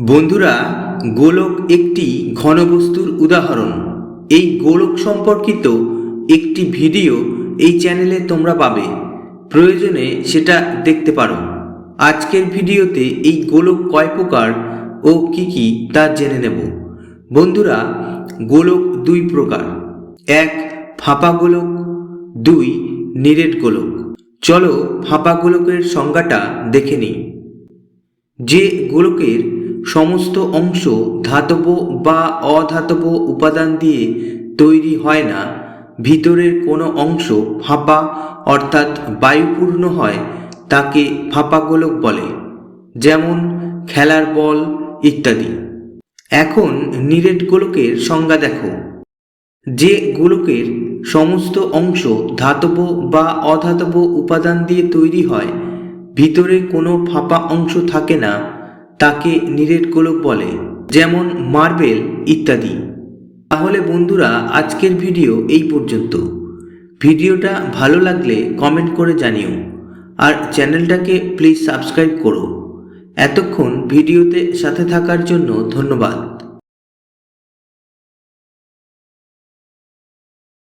বন্ধুরা, গোলক একটি ঘনবস্তুর উদাহরণ। এই গোলক সম্পর্কিত একটি ভিডিও এই চ্যানেলে তোমরা পাবে। প্রয়োজনে সেটা দেখতে পারো। আজকের ভিডিওতে এই গোলক কয় প্রকার ও কি কি তা জেনে নেব। বন্ধুরা, গোলক দুই প্রকার। এক, ফাঁপা গোলক। দুই, নিরেট গোলক। চলো ফাঁপা গোলকের সংজ্ঞাটা দেখে নিই। যে গোলকের সমস্ত অংশ ধাতব বা অধাতব উপাদান দিয়ে তৈরি হয় না। ভিতরের কোনো অংশ ফাঁপা, অর্থাৎ বায়ুপূর্ণ হয়, তাকে ফাঁপা গোলক বলে, যেমন খেলার বল ইত্যাদি। এখন নিরেট গোলকের সংজ্ঞা দেখো। যে গোলকের সমস্ত অংশ ধাতব বা অধাতব উপাদান দিয়ে তৈরি হয়, ভিতরে কোনো ফাঁপা অংশ থাকে না তাকে নিরেট গোলক বলে, যেমন মার্বেল ইত্যাদি। তাহলে বন্ধুরা, আজকের ভিডিও এই পর্যন্ত। ভিডিওটা ভালো লাগলে কমেন্ট করে জানিও, আর চ্যানেলটাকে প্লিজ সাবস্ক্রাইব করো। এতক্ষণ ভিডিওতে সাথে থাকার জন্য ধন্যবাদ।